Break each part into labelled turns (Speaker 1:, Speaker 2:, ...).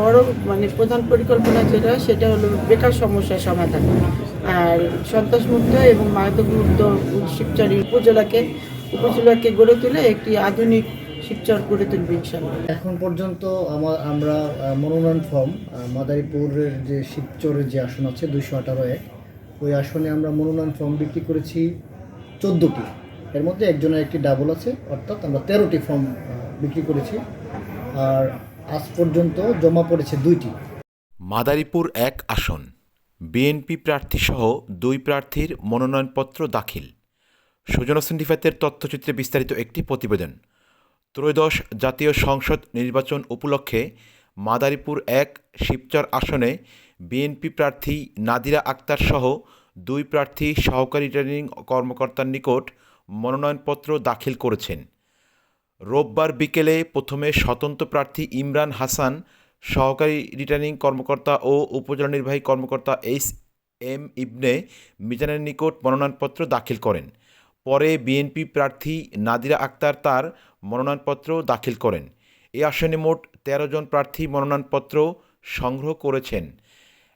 Speaker 1: বড় মানে প্রধান পরিকল্পনা যেটা, সেটা হলো বেকার সমস্যার সমাধান। আর সন্ত্রাসমুক্ত এবং মাদকমুক্ত শিবচর উপজেলাকে উপজেলাকে গড়ে তুলে একটি আধুনিক শিবচর গড়ে তুলবে ইনশাল্লাহ
Speaker 2: এখন পর্যন্ত আমার আমরা মনোনয়ন ফর্ম মাদারীপুরের যে শিবচরের যে আসন আছে দুইশো আঠারো এক, ওই আসনে আমরা মনোনয়ন ফর্ম বিক্রি করেছি চোদ্দোটি। এর মধ্যে একজনের একটি ডাবল আছে, অর্থাৎ আমরা তেরোটি ফর্ম বিক্রি করেছি। আর আজ পর্যন্ত জমা পড়েছে দুইটি।
Speaker 3: মাদারীপুর এক আসন, বিএনপি প্রার্থীসহ দুই প্রার্থীর মনোনয়নপত্র দাখিল। সুজন হোসেন রিফাতের তথ্যচিত্রে বিস্তারিত একটি প্রতিবেদন। ত্রয়োদশ জাতীয় সংসদ নির্বাচন উপলক্ষে মাদারীপুর এক শিবচর আসনে বিএনপি প্রার্থী নাদিরা আক্তার সহ দুই প্রার্থী সহকারী রিটার্নিং কর্মকর্তার নিকট মনোনয়নপত্র দাখিল করেছেন। রোববার বিকেলে প্রথমে স্বতন্ত্র প্রার্থী ইমরান হাসান, সহকারী রিটার্নিং কর্মকর্তা ও উপজেলা নির্বাহী কর্মকর্তা এইচ এম ইবনে মিজানের নিকট মনোনয়নপত্র দাখিল করেন। পরে বিএনপি প্রার্থী নাদিরা আক্তার তার মনোনয়নপত্র দাখিল করেন। এ আসনে মোট তেরো জন প্রার্থী মনোনয়নপত্র সংগ্রহ করেছেন।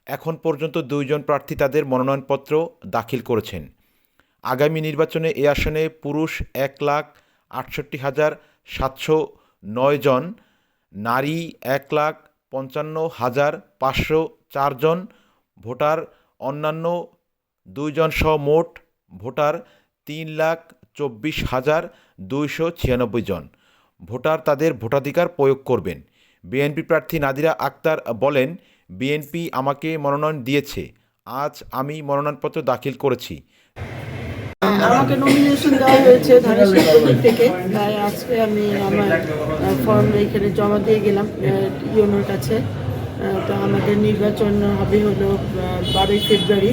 Speaker 3: এখন পর্যন্ত দুইজন প্রার্থী তাদের মনোনয়নপত্র দাখিল করেছেন। আগামী নির্বাচনে এ আসনে পুরুষ এক লাখ আটষট্টি হাজার সাতশো নয় জন, নারী এক লাখ পঞ্চান্ন হাজার পাঁচশো চারজন ভোটার অন্যান্য দুইজন সহ মোট ভোটার তিন লাখ চব্বিশ হাজার দুইশো ছিয়ানব্বই জন। ভোটার তাদের ভোটাধিকার প্রয়োগ করবেন। বিএনপি প্রার্থী নাদিরা আক্তার বলেন, বিএনপি আমাকে মনোনয়ন দিয়েছে। আজ আমি মনোনয়নপত্র দাখিল করেছি।
Speaker 1: আমাকে নমিনেশন দেওয়া হয়েছে কমিটি থেকে। তাই আজকে আমি আমার ফর্ম এখানে জমা দিয়ে গেলাম ইউনোর কাছে। তো আমাদের নির্বাচন হবে হলো বারোই ফেব্রুয়ারি।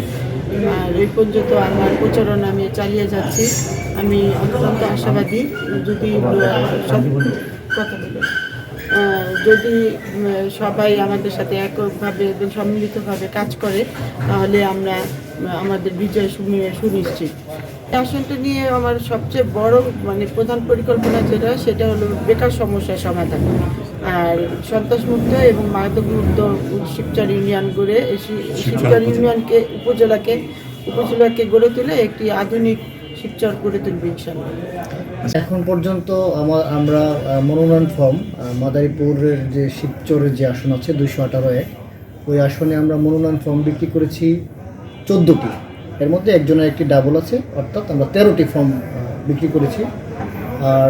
Speaker 1: আর ওই পর্যন্ত আমার প্রচারণা আমি চালিয়ে যাচ্ছি। আমি অত্যন্ত আশাবাদী। যদি কথা বলে যদি সবাই আমাদের সাথে এককভাবে এবং সম্মিলিতভাবে কাজ করে তাহলে আমরা আমাদের বিজয় সুনি- সুনিশ্চিত। এই আসনটা নিয়ে আমার সবচেয়ে বড় মানে প্রধান পরিকল্পনা যেটা সেটা হলো বেকার সমস্যার সমাধান। আর সন্ত্রাসমুক্ত এবং মাদকমুক্ত শিবচর ইউনিয়ন গড়ে শিবচর ইউনিয়নকে উপজেলাকে উপজেলাকে গড়ে তুলে একটি আধুনিক শিবচর গড়ে তুলবে ইনশাল্লাহ
Speaker 2: এখন পর্যন্ত আমার আমরা মনোনয়ন ফর্ম মাদারীপুরের যে শিবচরের যে আসন আছে, দুইশো আঠারো এক, ওই আসনে আমরা মনোনয়ন ফর্ম বিক্রি করেছি চোদ্দোটি। এর মধ্যে একজনের একটি ডাবল আছে, অর্থাৎ আমরা তেরোটি ফর্ম বিক্রি করেছি। আর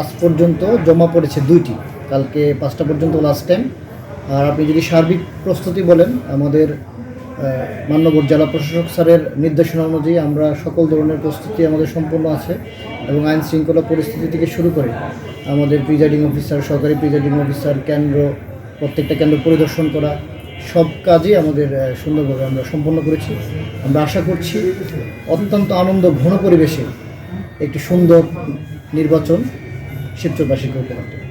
Speaker 2: আজ পর্যন্ত জমা পড়েছে দুইটি, কালকে পাঁচটা পর্যন্ত লাস্ট টাইম আর আপনি যদি সার্বিক প্রস্তুতি বলেন, আমাদের মান্যবর জেলা প্রশাসক স্যারের নির্দেশনা অনুযায়ী আমরা সকল ধরনের প্রস্তুতি আমাদের সম্পূর্ণ আছে এবং আইন শৃঙ্খলা পরিস্থিতি থেকে শুরু করে আমাদের প্রিজাইডিং অফিসার সরকারি প্রিজাইডিং অফিসার কেন্দ্র, প্রত্যেকটা কেন্দ্র পরিদর্শন করা, সব কাজই আমাদের সুন্দরভাবে আমরা সম্পন্ন করেছি। আমরা আশা করছি অত্যন্ত আনন্দ, ঘন পরিবেশে একটি সুন্দর নির্বাচন শিবচরবাসীকে উপহার